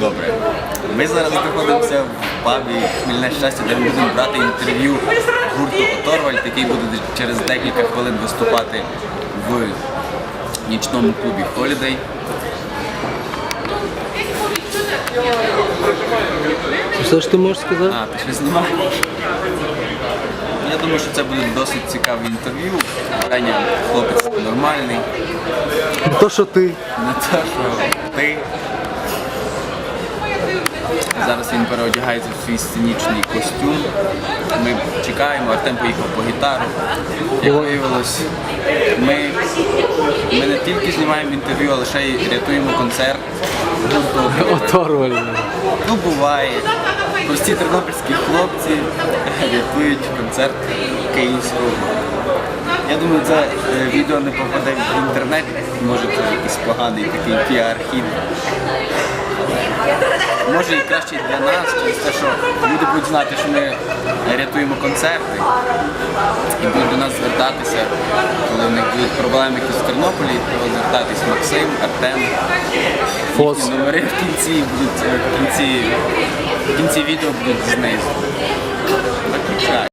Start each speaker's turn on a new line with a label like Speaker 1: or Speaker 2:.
Speaker 1: Добре. Ми зараз знаходимося в пабі Хмільне щастя, де ми будемо брати інтерв'ю гурту Оторвальд, який буде через декілька хвилин виступати в нічному клубі Holiday.
Speaker 2: Все ж ти можеш сказати?
Speaker 1: А, ти ще знімаєш? Я думаю, що це буде досить цікаве інтерв'ю. Женя хлопець нормальний.
Speaker 2: Не то, що ти.
Speaker 1: Не те, що ти. Зараз він переодягається в свій сценічний костюм. Ми чекаємо, Артем поїхав по гітару. Як виявилось, ми, ми не тільки знімаємо інтерв'ю, але ще й рятуємо концерт. гурту Ну, буває. Прості тернопільські хлопці рятують концерт київського. Я думаю, це е, відео не попаде в інтернет, може це якийсь поганий такий піар-хід. Може і краще для нас, через те, що люди будуть знати, що ми рятуємо концерти і будуть до нас звертатися, коли в них будуть проблеми якісь в Тернополі, то звертатись Максим, Артем.
Speaker 2: Фос.
Speaker 1: Їхні номери в кінці будуть е, в кінці, в кінці відео будуть знизу.